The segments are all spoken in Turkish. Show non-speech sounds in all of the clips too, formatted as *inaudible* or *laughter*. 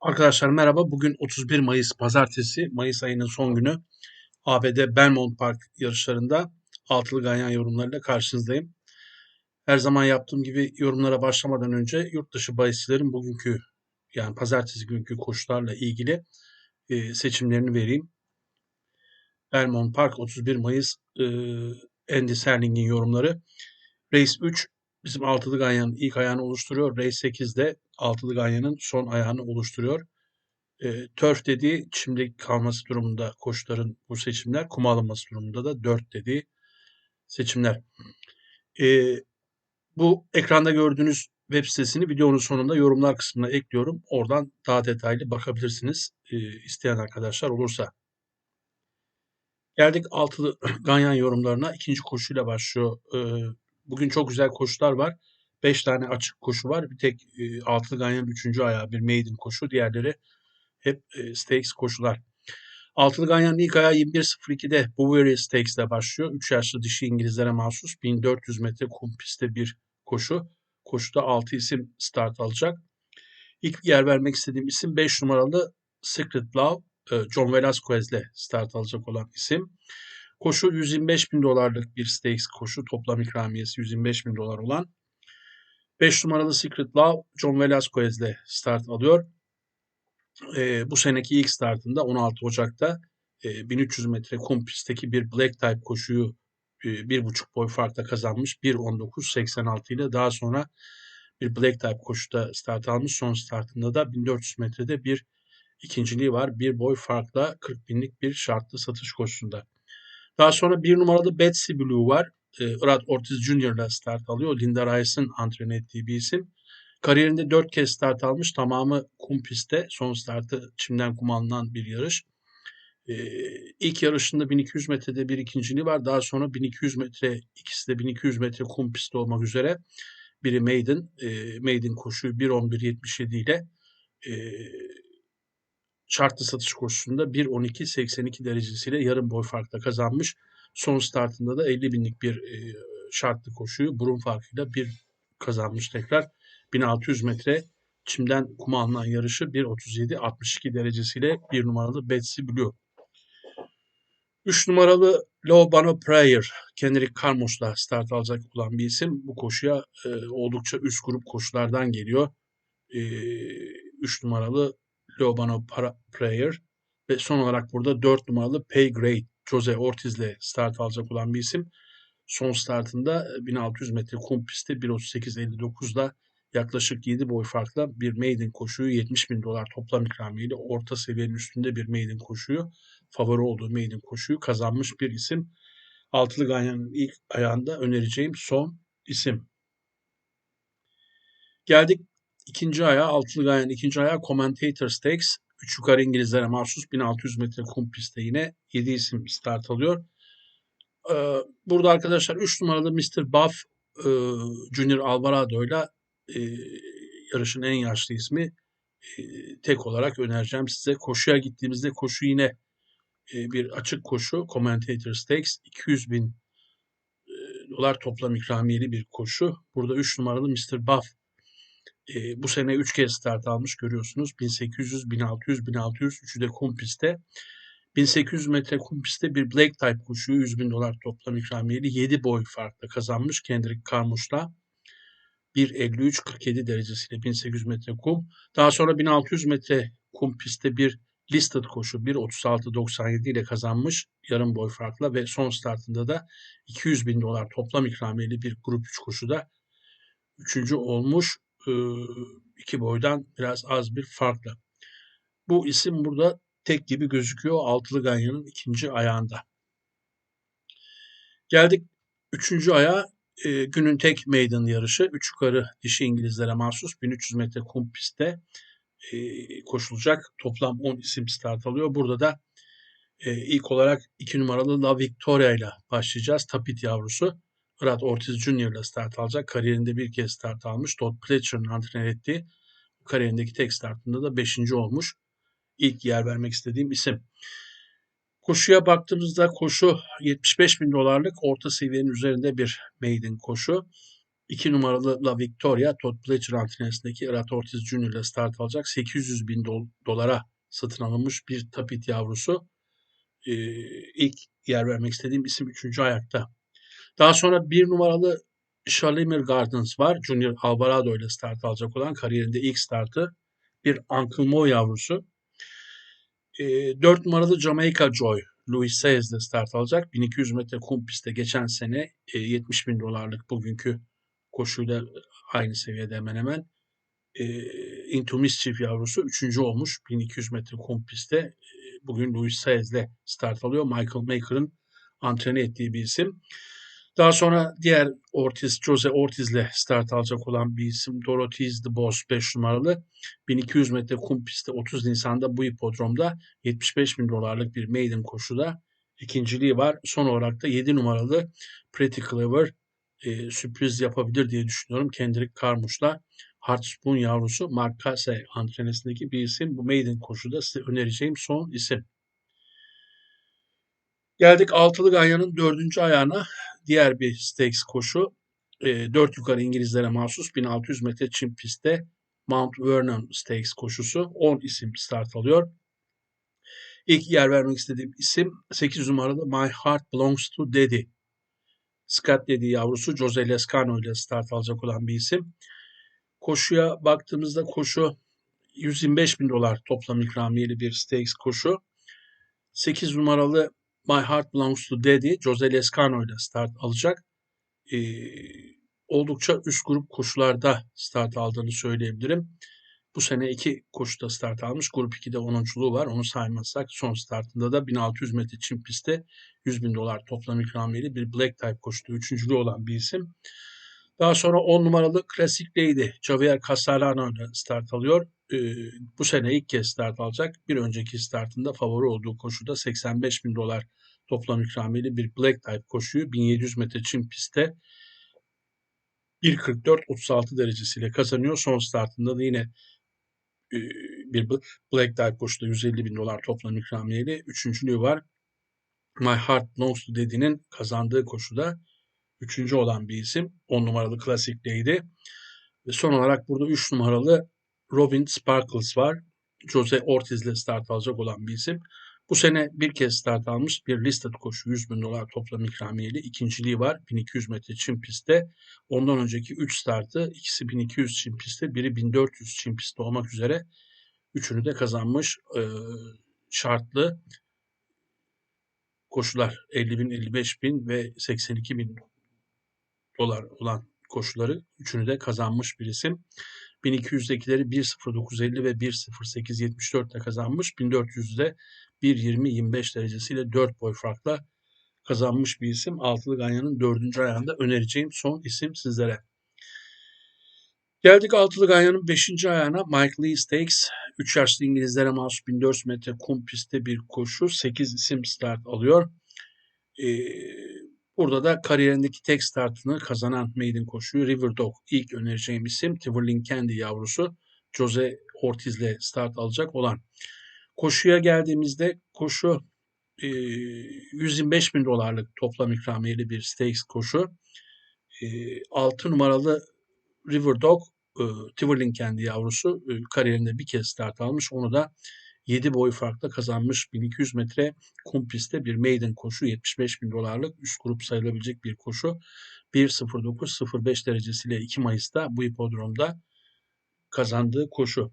Arkadaşlar merhaba. Bugün 31 Mayıs Pazartesi, Mayıs ayının son günü. ABD Belmont Park yarışlarında altılı ganyan yorumlarıyla karşınızdayım. Her zaman yaptığım gibi yorumlara başlamadan önce yurt dışı bahisçilerin bugünkü yani pazartesi günkü koşularla ilgili e, seçimlerini vereyim. Belmont Park 31 Mayıs e, Andy Serling'in yorumları. Race 3 bizim altılı ganyanın ilk ayağını oluşturuyor. Race 8 de altılı ganyanın son ayağını oluşturuyor. E, turf dediği çimde kalması durumunda koşuların bu seçimler, kum alınması durumunda da dört dediği seçimler. E, bu ekranda gördüğünüz web sitesini videonun sonunda yorumlar kısmına ekliyorum. Oradan daha detaylı bakabilirsiniz e, isteyen arkadaşlar olursa. Geldik altılı *clears throat* ganyan yorumlarına. İkinci koşuyla başlıyor. E, bugün çok güzel koşular var. Beş tane açık koşu var. Bir tek e, altılı ganyanın üçüncü ayağı bir maiden koşu. Diğerleri hep e, stakes koşular. Altılı Ganyan'ın ilk ayağı 21.02'de Bovary Stakes'le başlıyor. 3 yaşlı dişi İngilizlere mahsus 1400 metre kum pistte bir koşu. Koşuda 6 isim start alacak. İlk yer vermek istediğim isim 5 numaralı Secret Love, John Velasquez'le start alacak olan isim. Koşu 125 bin dolarlık bir stakes koşu. Toplam ikramiyesi 125 bin dolar olan. 5 numaralı Secret Love John Velasquez'le start alıyor e, bu seneki ilk startında 16 Ocak'ta e, 1300 metre kum pistteki bir black type koşuyu e, bir buçuk boy farkla kazanmış. 1.19.86 ile daha sonra bir black type koşuda start almış. Son startında da 1400 metrede bir ikinciliği var. Bir boy farkla 40 binlik bir şartlı satış koşusunda. Daha sonra bir numaralı Betsy Blue var. E, Irat Ortiz Jr. ile start alıyor. Linda Rice'ın antren ettiği bir isim. Kariyerinde dört kez start almış. Tamamı kum pistte. Son startı çimden kum bir yarış. Ee, ilk yarışında 1200 metrede bir ikinciliği var. Daha sonra 1200 metre, ikisi de 1200 metre kum pistte olmak üzere. Biri maiden, e, maiden koşuyu 1.11.77 ile e, şartlı satış koşusunda 1.12.82 derecesiyle yarım boy farkla kazanmış. Son startında da 50 binlik bir e, şartlı koşuyu burun farkıyla bir kazanmış tekrar. 1600 metre çimden kuma alınan yarışı 1.37-62 derecesiyle bir numaralı Betsy Blue. 3 numaralı Lobano Prayer, Kendrick Carmos'la start alacak olan bir isim. Bu koşuya e, oldukça üst grup koşulardan geliyor. 3 e, numaralı Lobano Prayer ve son olarak burada 4 numaralı Pay Grade, Jose Ortiz'le start alacak olan bir isim. Son startında 1600 metre kum pisti 1.38.59'da yaklaşık 7 boy farkla bir maiden koşuyu 70 bin dolar toplam ikramiyle orta seviyenin üstünde bir maiden koşuyu favori olduğu maiden koşuyu kazanmış bir isim. Altılı Ganyan'ın ilk ayağında önereceğim son isim. Geldik ikinci ayağa. Altılı Ganyan'ın ikinci ayağı Commentator Stakes. Üç yukarı İngilizlere mahsus 1600 metre kum pistte yine 7 isim start alıyor. Burada arkadaşlar 3 numaralı Mr. Buff Junior Alvarado ile e, yarışın en yaşlı ismi e, tek olarak önereceğim size. Koşuya gittiğimizde koşu yine e, bir açık koşu. Commentator Stakes 200 bin e, dolar toplam ikramiyeli bir koşu. Burada 3 numaralı Mr. Buff e, bu sene 3 kez start almış görüyorsunuz. 1800, 1600, 1600 üçü de kum pistte. 1800 metre kum pistte bir Black Type koşuyu 100 bin dolar toplam ikramiyeli 7 boy farkla kazanmış Kendrick Carmouche'la. 1.53-47 derecesiyle 1800 metre kum. Daha sonra 1600 metre kum pistte bir listed koşu 1.36-97 ile kazanmış yarım boy farkla ve son startında da 200 bin dolar toplam ikramiyeli bir grup 3 koşuda üçüncü olmuş iki boydan biraz az bir farkla. Bu isim burada tek gibi gözüküyor altılı ganyanın ikinci ayağında. Geldik üçüncü ayağa e, günün tek maiden yarışı. Üç yukarı dişi İngilizlere mahsus 1300 metre kum pistte e, koşulacak. Toplam 10 isim start alıyor. Burada da e, ilk olarak 2 numaralı La Victoria ile başlayacağız. Tapit yavrusu. Brad Ortiz Jr. ile start alacak. Kariyerinde bir kez start almış. Todd Pletcher'ın antrenör ettiği kariyerindeki tek startında da 5. olmuş. İlk yer vermek istediğim isim. Koşuya baktığımızda koşu 75 bin dolarlık orta seviyenin üzerinde bir maiden koşu. 2 numaralı La Victoria Todd Pletcher antrenesindeki Rat Ortiz Jr. ile start alacak. 800 bin dolara satın alınmış bir tapit yavrusu. Ee, ilk yer vermek istediğim isim 3. ayakta. Daha sonra 1 numaralı Shalimar Gardens var. Junior Alvarado ile start alacak olan kariyerinde ilk startı. Bir Uncle Mo yavrusu. E, ee, 4 numaralı Jamaica Joy. Louis Saez de start alacak. 1200 metre kum pistte geçen sene e, 70 bin dolarlık bugünkü koşuyla aynı seviyede hemen hemen. E, Into Mischief yavrusu 3. olmuş 1200 metre kum pistte. E, bugün Louis Saez de start alıyor. Michael Maker'ın antrene ettiği bir isim. Daha sonra diğer Ortiz, Jose Ortiz'le start alacak olan bir isim Dorothy The Boss 5 numaralı. 1200 metre kum pistte 30 Nisan'da bu hipodromda 75 bin dolarlık bir maiden koşuda ikinciliği var. Son olarak da 7 numaralı Pretty Clever e, sürpriz yapabilir diye düşünüyorum. Kendrick Carmouche'la Hartspoon yavrusu Mark Kase antrenesindeki bir isim. Bu maiden koşuda size önereceğim son isim. Geldik altılı ganyanın dördüncü ayağına diğer bir stakes koşu. E, 4 yukarı İngilizlere mahsus 1600 metre çim pistte Mount Vernon Stakes koşusu 10 isim start alıyor. İlk yer vermek istediğim isim 8 numaralı My Heart Belongs to Daddy. Scott Daddy yavrusu Jose Lescano ile start alacak olan bir isim. Koşuya baktığımızda koşu 125 bin dolar toplam ikramiyeli bir stakes koşu. 8 numaralı My Heart Belongs to Daddy Jose Lescano ile start alacak. Ee, oldukça üst grup koşularda start aldığını söyleyebilirim. Bu sene iki koşuda start almış. Grup 2'de 10'unculuğu var. Onu saymazsak son startında da 1600 metre çim pistte 100 bin dolar toplam ikramiyeli bir Black Type koşuda üçüncülüğü olan bir isim. Daha sonra 10 numaralı Lady Javier Castellano ile start alıyor. Ee, bu sene ilk kez start alacak. Bir önceki startında favori olduğu koşuda 85 bin dolar toplam ikramiyeli bir Black Type koşuyu 1700 metre çim pistte 1.44-36 derecesiyle kazanıyor. Son startında da yine e, bir Black Type koşuda 150 bin dolar toplam ikramiyeli. Üçüncülüğü var. My Heart to Daddy'nin kazandığı koşuda üçüncü olan bir isim. 10 numaralı klasikteydi. Ve son olarak burada 3 numaralı Robin Sparkles var. Jose Ortiz ile start alacak olan bir isim. Bu sene bir kez start almış bir listed koşu 100 bin dolar toplam ikramiyeli. ikinciliği var 1200 metre çim pistte. Ondan önceki 3 startı ikisi 1200 çim pistte biri 1400 çim pistte olmak üzere üçünü de kazanmış e, şartlı koşular 50 bin, 55 bin ve 82 bin dolar olan koşuları üçünü de kazanmış bir isim. 1200'dekileri 1.0950 ve 1.0874 ile kazanmış. 1400'de 1.20-25 derecesiyle 4 boy farkla kazanmış bir isim. Altılı Ganyan'ın dördüncü ayağında önereceğim son isim sizlere. Geldik Altılı Ganyan'ın 5. ayağına Mike Lee Stakes. 3 yaşlı İngilizlere mahsus 1400 metre kum pistte bir koşu. 8 isim start alıyor. Ee, burada da kariyerindeki tek startını kazanan maiden koşuyu River Dog. İlk önereceğim isim Tiverlin Candy yavrusu. Jose Ortiz ile start alacak olan. Koşuya geldiğimizde koşu e, 125 bin dolarlık toplam ikramiyeli bir stakes koşu. E, 6 numaralı River Dog e, Tiverlin kendi yavrusu e, kariyerinde bir kez start almış. Onu da 7 boy farkla kazanmış 1200 metre kum pistte bir maiden koşu 75 bin dolarlık üst grup sayılabilecek bir koşu 1.09.05 derecesiyle 2 Mayıs'ta bu hipodromda kazandığı koşu.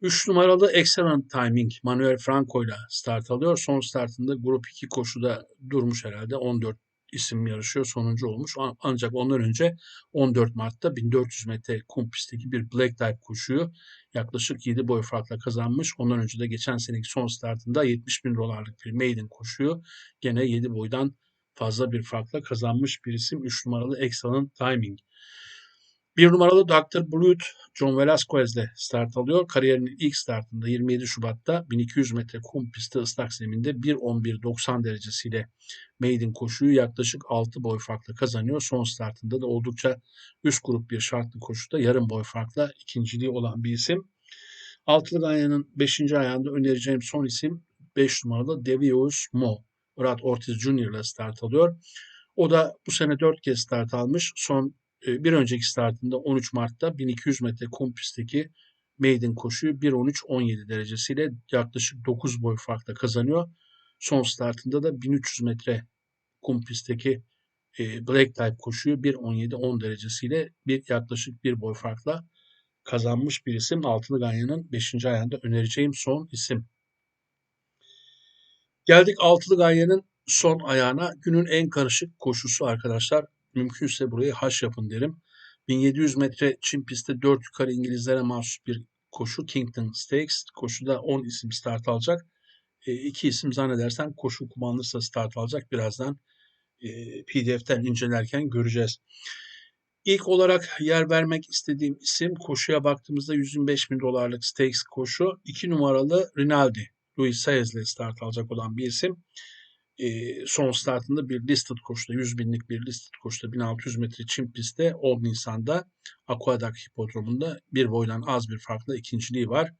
3 numaralı Excellent Timing Manuel Franco ile start alıyor. Son startında grup 2 koşuda durmuş herhalde. 14 isim yarışıyor. Sonuncu olmuş. Ancak ondan önce 14 Mart'ta 1400 metre kum pistteki bir Black Type koşuyu yaklaşık 7 boy farkla kazanmış. Ondan önce de geçen seneki son startında 70 bin dolarlık bir maiden koşuyu gene 7 boydan fazla bir farkla kazanmış bir isim. 3 numaralı Excellent Timing. Bir numaralı Dr. Brute John Velasquez ile start alıyor. Kariyerinin ilk startında 27 Şubat'ta 1200 metre kum pisti ıslak zeminde 1.11.90 derecesiyle maiden koşuyu yaklaşık 6 boy farkla kazanıyor. Son startında da oldukça üst grup bir şartlı koşuda yarım boy farkla ikinciliği olan bir isim. Altılı Ganyan'ın 5. ayağında önereceğim son isim 5 numaralı Devious Mo. Murat Ortiz Jr. ile start alıyor. O da bu sene 4 kez start almış. Son bir önceki startında 13 Mart'ta 1200 metre kum pistteki maiden koşuyu 1.13-17 derecesiyle yaklaşık 9 boy farkla kazanıyor. Son startında da 1300 metre kum pistteki e, Black Type koşuyu 1.17-10 derecesiyle bir yaklaşık bir boy farkla kazanmış bir isim. Altılı Ganyan'ın 5. ayağında önereceğim son isim. Geldik Altılı Ganyan'ın son ayağına. Günün en karışık koşusu arkadaşlar. Mümkünse burayı haş yapın derim. 1700 metre çim pistte 4 yukarı İngilizlere mahsus bir koşu Kington Stakes. Koşuda 10 isim start alacak. E, iki isim zannedersem koşu kullanılırsa start alacak. Birazdan e, PDF'ten incelerken göreceğiz. İlk olarak yer vermek istediğim isim koşuya baktığımızda 125 bin dolarlık stakes koşu. 2 numaralı Rinaldi. Luis Saez ile start alacak olan bir isim. Son startında bir listed koşuda 100 binlik bir listed koşuda 1600 metre çim pistte 10 Nisan'da Aquadak hipodromunda bir boydan az bir farkla ikinciliği var.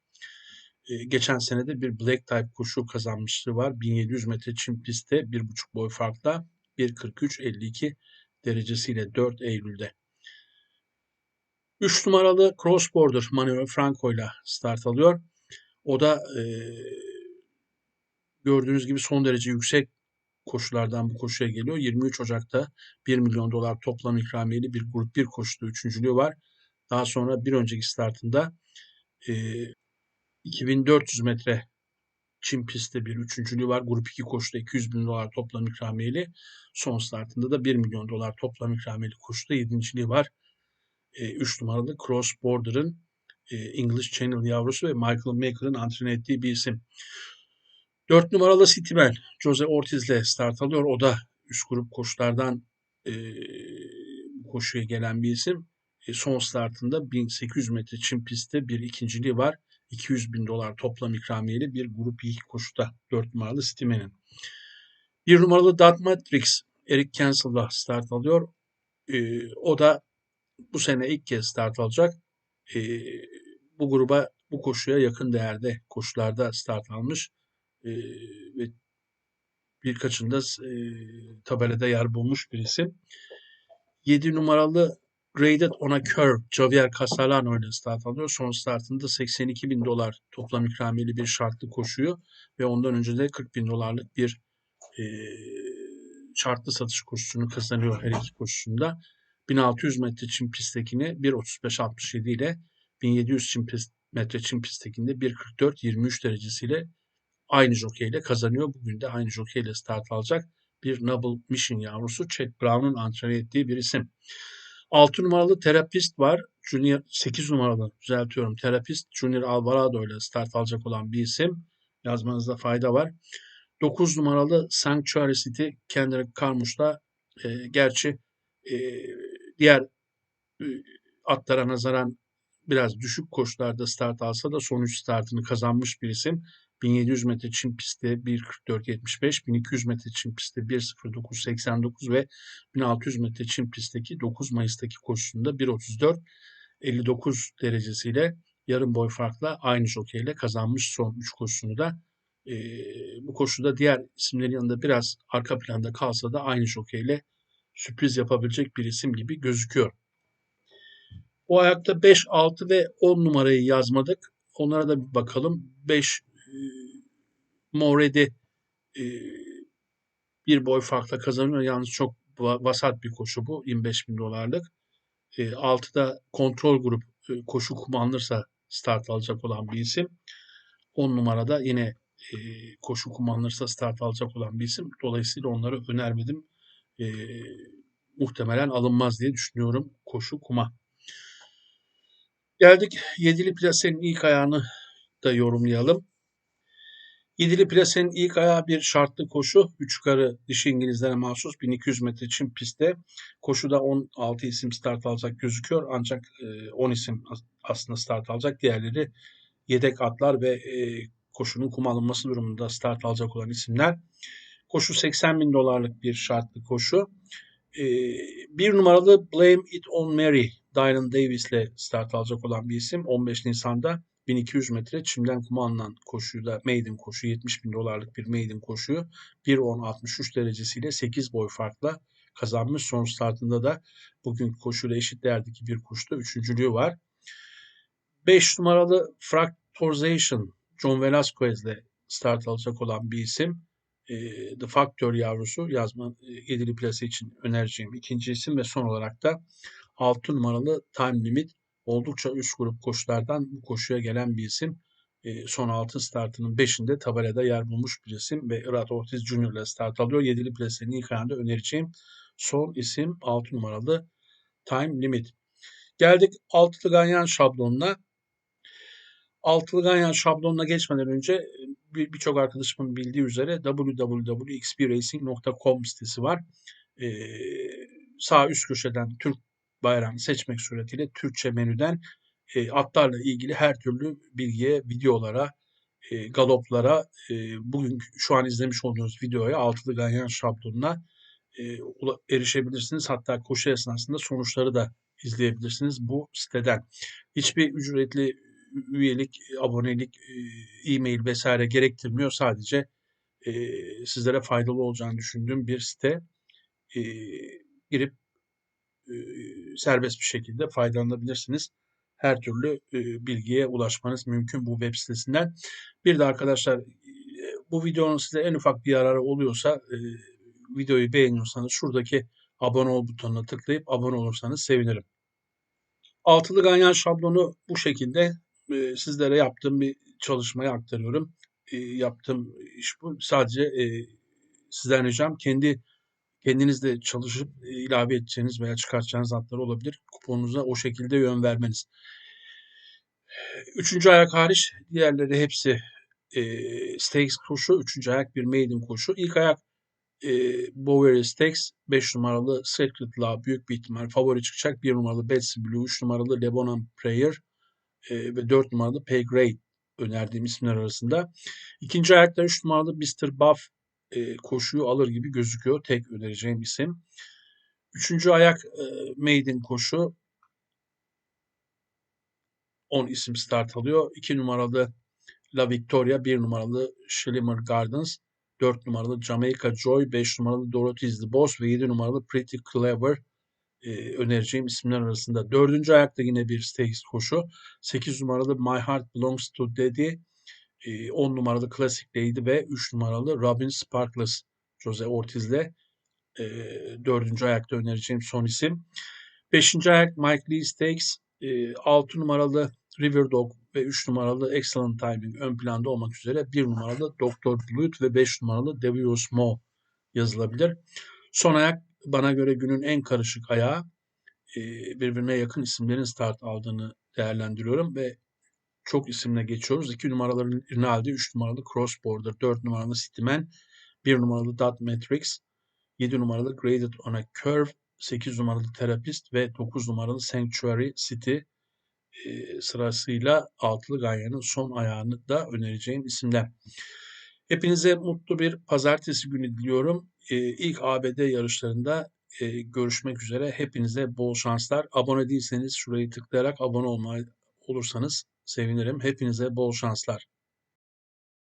E, geçen sene de bir black type koşu kazanmışlığı var. 1700 metre çim pistte 1,5 boy farkla 1.43.52 derecesiyle 4 Eylül'de. 3 numaralı Cross Border Manuel Franco ile start alıyor. O da e, gördüğünüz gibi son derece yüksek koşulardan bu koşuya geliyor. 23 Ocak'ta 1 milyon dolar toplam ikramiyeli bir grup 1 koşuda üçüncülüğü var. Daha sonra bir önceki startında e, 2400 metre Çin pistte bir üçüncülüğü var. Grup 2 koşuda 200 bin dolar toplam ikramiyeli. Son startında da 1 milyon dolar toplam ikramiyeli koşuda yedinciliği var. 3 e, numaralı Cross Border'ın e, English Channel yavrusu ve Michael Maker'ın ettiği bir isim. 4 numaralı Cityman Jose Ortiz ile start alıyor. O da üst grup koşulardan e, koşuya gelen bir isim. E, son startında 1800 metre çim pistte bir ikinciliği var. 200 bin dolar toplam ikramiyeli bir grup 2 koşuda 4 numaralı Cityman'in. 1 numaralı Dot Matrix Eric Cancel'da start alıyor. E, o da bu sene ilk kez start alacak. E, bu gruba bu koşuya yakın değerde koşularda start almış e, ve birkaçında e, tabelada yer bulmuş bir isim. 7 numaralı Graded on a Curve Javier Castellano ile start alıyor. Son startında 82 bin dolar toplam ikramiyeli bir şartlı koşuyor ve ondan önce de 40 bin dolarlık bir e, şartlı satış koşusunu kazanıyor her iki koşusunda. 1600 metre çim pisttekini 1.35.67 ile 1700 çim metre çim pisttekinde 1.44.23 derecesiyle aynı jokeyle kazanıyor. Bugün de aynı jokeyle start alacak bir Noble Mission yavrusu Chet Brown'un antrenör ettiği bir isim. 6 numaralı terapist var. Junior 8 numaralı düzeltiyorum. Terapist Junior Alvarado ile start alacak olan bir isim. Yazmanızda fayda var. 9 numaralı Sanctuary City Kendrick Carmus'la e, gerçi e, diğer e, atlara nazaran biraz düşük koşularda start alsa da son 3 startını kazanmış bir isim. 1700 metre çim pistte 1.44.75, 1200 metre çim pistte 1.09.89 ve 1600 metre çim pistteki 9 Mayıs'taki koşusunda 1.34.59 derecesiyle yarım boy farkla aynı jokeyle kazanmış son 3 koşusunu da. E, bu koşuda diğer isimlerin yanında biraz arka planda kalsa da aynı jokeyle sürpriz yapabilecek bir isim gibi gözüküyor. O ayakta 5, 6 ve 10 numarayı yazmadık. Onlara da bir bakalım. 5 Moredi e, bir boy farkla kazanıyor. Yalnız çok vasat bir koşu bu. 25 bin dolarlık. E, 6'da kontrol grup e, koşu kullanılırsa start alacak olan bir isim. 10 numarada yine e, koşu kullanılırsa start alacak olan bir isim. Dolayısıyla onları önermedim. E, muhtemelen alınmaz diye düşünüyorum koşu kuma. Geldik yedili plasenin ilk ayağını da yorumlayalım. Yedili plasenin ilk ayağı bir şartlı koşu. Üç yukarı dişi İngilizlere mahsus 1200 metre çim pistte. Koşuda 16 isim start alacak gözüküyor. Ancak 10 isim aslında start alacak. Diğerleri yedek atlar ve e, koşunun kum alınması durumunda start alacak olan isimler. Koşu 80 bin dolarlık bir şartlı koşu. E, bir numaralı Blame It On Mary, Dylan Davis ile start alacak olan bir isim. 15 Nisan'da 1200 metre çimden kuma koşuyu da maiden koşu 70 bin dolarlık bir maiden koşuyu 1.10-63 derecesiyle 8 boy farkla kazanmış. Son startında da bugün koşuyla eşit değerdeki bir koşuda üçüncülüğü var. 5 numaralı Fractorization John Velasquez'le start alacak olan bir isim. The Factor yavrusu yazma yedili plase için önereceğim ikinci isim ve son olarak da 6 numaralı Time Limit oldukça üst grup koşulardan bu koşuya gelen bir isim. son 6 startının 5'inde tabelada yer bulmuş bir isim ve Irat Ortiz Jr. ile start alıyor. Yedili plasenin ilk ayında önereceğim son isim 6 numaralı Time Limit. Geldik altılı ganyan şablonuna. Altılı ganyan şablonuna geçmeden önce birçok bir arkadaşımın bildiği üzere www.xpracing.com sitesi var. Ee, sağ üst köşeden Türk bayrağını seçmek suretiyle Türkçe menüden e, atlarla ilgili her türlü bilgiye, videolara, e, galoplara, e, bugün şu an izlemiş olduğunuz videoya, altılı ganyan şablonuna e, erişebilirsiniz. Hatta koşu esnasında sonuçları da izleyebilirsiniz bu siteden. Hiçbir ücretli üyelik, abonelik, e-mail vesaire gerektirmiyor. Sadece e, sizlere faydalı olacağını düşündüğüm bir site. E, girip e, serbest bir şekilde faydalanabilirsiniz. Her türlü e, bilgiye ulaşmanız mümkün bu web sitesinden. Bir de arkadaşlar e, bu videonun size en ufak bir yararı oluyorsa videoyu beğeniyorsanız şuradaki abone ol butonuna tıklayıp abone olursanız sevinirim. Altılı ganyan şablonu bu şekilde sizlere yaptığım bir çalışmayı aktarıyorum. E, yaptığım iş bu. Sadece e, sizden ricam kendi kendiniz de çalışıp e, ilave edeceğiniz veya çıkartacağınız hatlar olabilir. Kuponunuza o şekilde yön vermeniz. Üçüncü ayak hariç diğerleri hepsi e, stakes koşu. Üçüncü ayak bir maiden koşu. İlk ayak e, Bowery Stakes 5 numaralı Secret Law büyük bir ihtimal favori çıkacak. 1 numaralı Betsy Blue, 3 numaralı Lebanon Prayer e, ve 4 numaralı Pay Grade önerdiğim isimler arasında. İkinci ayakta 3 numaralı Mr. Buff e, koşuyu alır gibi gözüküyor. Tek önereceğim isim. Üçüncü ayak e, Maiden koşu 10 isim start alıyor. 2 numaralı La Victoria, 1 numaralı Schlimmer Gardens, 4 numaralı Jamaica Joy, 5 numaralı Dorothy is the Boss ve 7 numaralı Pretty Clever e, önereceğim isimler arasında. Dördüncü ayakta yine bir stakes koşu. 8 numaralı My Heart Belongs to Daddy, 10 numaralı Classic Lady ve 3 numaralı Robin Sparkles Jose Ortiz'le e, dördüncü ayakta önereceğim son isim. Beşinci ayak Mike Lee Stakes, e, 6 numaralı River Dog ve 3 numaralı Excellent Timing ön planda olmak üzere 1 numaralı Dr. Blute ve 5 numaralı Devious Mo yazılabilir. Son ayak bana göre günün en karışık ayağı e, birbirine yakın isimlerin start aldığını değerlendiriyorum ve çok isimle geçiyoruz. 2 numaralı Rinaldi, 3 numaralı Cross Border, 4 numaralı Cityman, 1 numaralı Dot Matrix, 7 numaralı Graded on a Curve, 8 numaralı Therapist ve 9 numaralı Sanctuary City e, sırasıyla altılı ganyanın son ayağını da önereceğim isimler. Hepinize mutlu bir pazartesi günü diliyorum. E, ilk ABD yarışlarında e, görüşmek üzere. Hepinize bol şanslar. Abone değilseniz şurayı tıklayarak abone olmayı olursanız sevinirim. Hepinize bol şanslar.